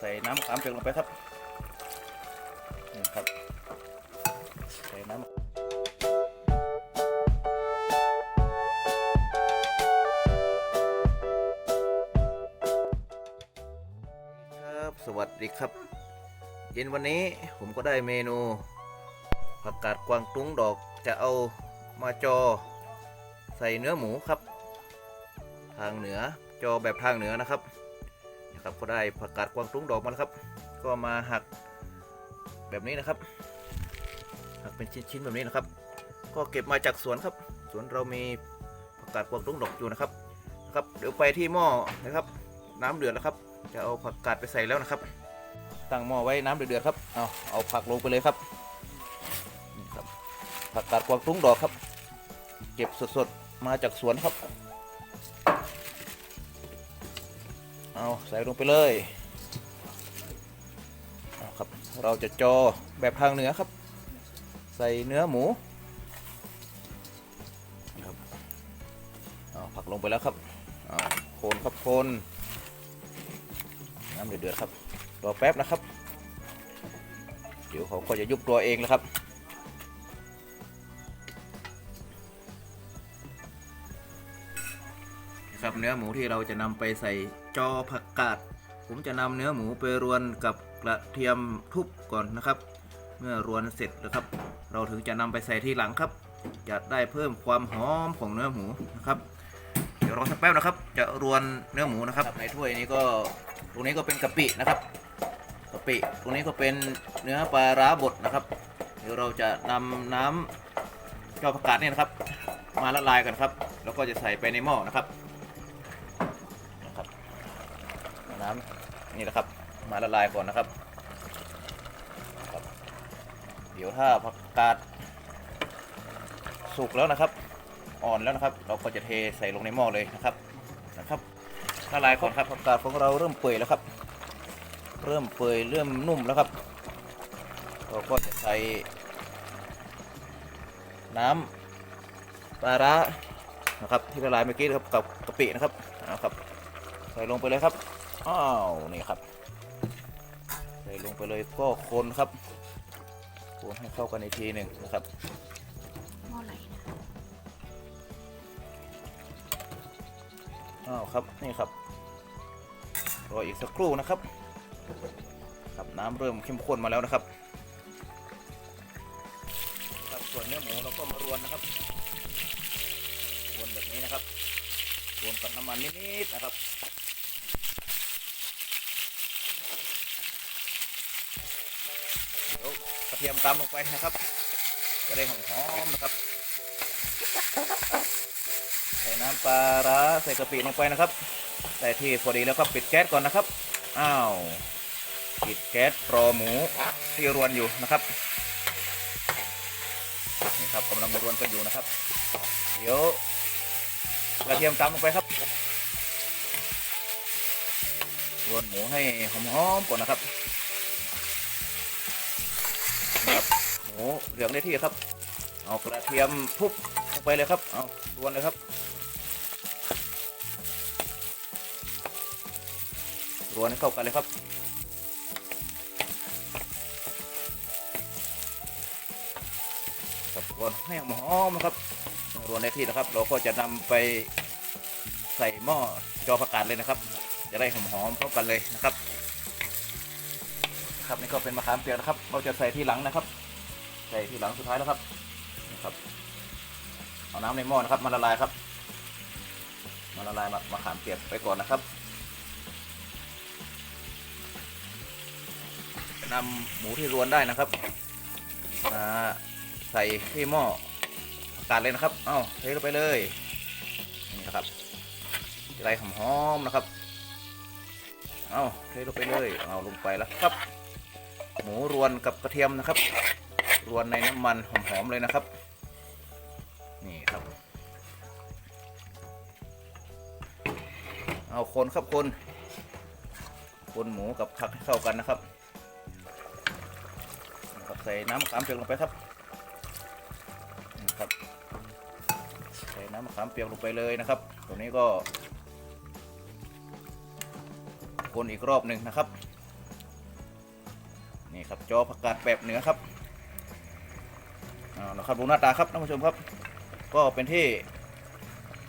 ใส่น้ำมะขามเปียกลงไปครับนี่ครับใส่น้ำครับสวัสดีครับ เย็นวันนี้ผมก็ได้เมนูผักกาดกวางตุ้งดอกจะเอามาจอ ใส่เนื้อหมูครับ ทางเหนือจอแบบทางเหนือนะครับ นะครับก็ได้ผักกาดกวางตุ้งดอกมาแล้วครับ ก็มาหักแบบนี้นะครับ หักเป็นชิ้นๆแบบนี้นะครับ ก็เก็บมาจากสวนครับ สวนเรามีผักกาดกวางตุ้งดอกอยู่นะครับนะครับเดี๋ยวไปที่หม้อนะครับ น้ำเดือดแล้วครับ จะเอาผักกาดไปใส่แล้วนะครับ ตั้งหม้อไว้น้ำเดือดๆครับเอาเอาผักลงไปเลยครับนี่ครับผักกาดกวางตุ้งดอกครับ เก็บสดๆมาจากสวนครับ เอาใส่ลงไปเลยเอาครับเราจะจอแบบทางเหนือครับ ใส่เนื้อหมูครับเอาผักลงไปแล้วครับเอาโคนครับโคนน้ำเดือดๆครับรอแป๊บนะครับ เดี๋ยวเขาก็จะยุบตัวเองแล้วครับ นะครับ เนื้อหมูที่เราจะนำไปใส่จอผักกาด ผมจะนำเนื้อหมูไปรวนกับกระเทียมทุบก่อนนะครับ เมื่อรวนเสร็จนะครับ เราถึงจะนำไปใส่ที่หลังครับ จะได้เพิ่มความหอมของเนื้อหมูนะครับ เดี๋ยวรอสักแป๊บนะครับ จะรวนเนื้อหมูนะครับ ในถ้วยนี้ก็ตรงนี้ก็เป็นกะปินะครับกะปิตรงนี้ก็เป็นเนื้อปลาร้าบดนะครับ เดี๋ยวเราจะนำน้ำเจ้าผักกาดเนี่ยนะครับ มาละลายกันครับ แล้วก็จะใส่ไปในหม้อนะครับ น้ำนี่นะครับ มาละลายก่อนนะครับครับ เดี๋ยวถ้าผักกาดสุกแล้วนะครับ อ่อนแล้วนะครับ เราก็จะเทใส่ลงในหม้อเลยนะครับนะครับละลายก่อนครับผักกาดของเราเริ่มเปื่อยแล้วครับ เริ่มเปื่อยเริ่มนุ่มแล้วครับ เราก็จะใส่น้ำปลาร้านะครับที่ละลายเมื่อกี้นะครับกับกะปินะครับนะครับ ใส่ลงไปเลยครับ อ้าวนี่ครับใส่ลงไปเลยก็คนครับ คนให้เข้ากันอีกทีหนึ่งนะครับหม้อไหนนะอ้าวครับนี่ครับรออีกสักครู่นะครับครับน้ำเริ่มเข้มข้นมาแล้วนะครับครับส่วนเนื้อหมูเราก็มารวนนะครับรวนแบบนี้นะครับรวนกับน้ำมันนิดๆนะครับ ดี๋ยวกระเทียมตามลงไปนะครับ จะได้หอมๆนะครับ ใส่น้ำปลาร้าใส่กะปิลงไปนะครับ ใส่ที่พอดีแล้วก็ปิดแก๊สก่อนนะครับ อ้าว ปิดแก๊สรอหมูที่รวนอยู่นะครับ นี่ครับกำลังรวนกันอยู่นะครับ เดี๋ยวกระเทียมตามลงไปครับรวนหมูให้หอมๆก่อนนะครับนะครับ มูเหลืองได้ที่ครับ เอากระเทียมทุบลงไปเลยครับ เอารวนเลยครับรวนให้เข้ากันเลยครับครับรวนให้หอมนะครับรวนในที่นะครับ เราก็จะนำไปใส่หม้อจอผักกาดเลยนะครับ จะได้หอมๆเข้ากันเลยนะครับ ครับนี่ก็เป็นมะขามเปียกนะครับ เราจะใส่ที่หลังนะครับ ใส่ที่หลังสุดท้ายแล้วครับนะครับเอาน้ำในหม้อนะครับมาละลายครับมาละลายมามะขามเปียกไปก่อนนะครับนำหมูที่รวนได้นะครับมาใส่ที่หม้อประกาศเลยนะครับ เอ้าเทลงไปเลยนี่นะครับจะได้หอมๆนะครับ เอ้าเทลงไปเลย เอาลงไปแล้วครับ หมูรวนกับกระเทียมนะครับ รวนในน้ำมันหอมๆเลยนะครับ นี่ครับ เอาคนครับคน คนหมูกับผักให้เข้ากันนะครับครับใส่น้ำมะขามเปียกลงไปครับนี่ครับ ใส่น้ำมะขามเปียกลงไปเลยนะครับ ตัวนี้ก็คนอีกรอบหนึ่งนะครับ นี่ครับจอผักกาดแบบเหนือครับ เอาละครับดูหน้าตาครับท่านผู้ชมครับ ก็เป็นที่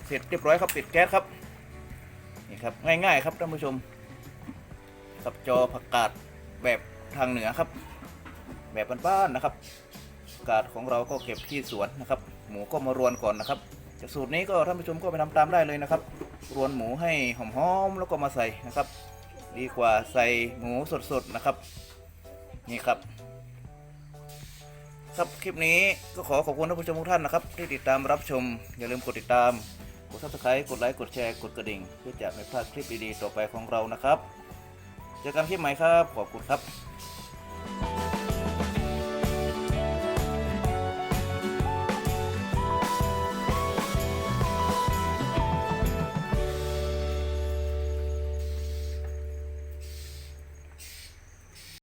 เสร็จเรียบร้อยครับปิดแก๊สครับนี่ครับง่ายๆครับท่านผู้ชมครับจอผักกาดแบบทางเหนือครับ แบบบ้านๆนะครับผักกาดของเราก็เก็บที่สวนนะครับ หมูก็มารวนก่อนนะครับจากสูตรนี้ก็ท่านผู้ชมก็ไปทำตามได้เลยนะครับ รวนหมูให้หอมๆแล้วก็มาใส่นะครับ ดีกว่าใส่หมูสดๆนะครับ นี่ครับ ครับคลิปนี้ก็ขอขอบคุณท่านผู้ชมทุกท่านนะครับ ที่ติดตามรับชม อย่าลืมกดติดตาม กด subscribe กดไลค์กดแชร์กดกระดิ่ง เพื่อจะไม่พลาดคลิปดีๆต่อไปของเรานะครับเจอกันคลิปใหม่ครับขอบคุณครับ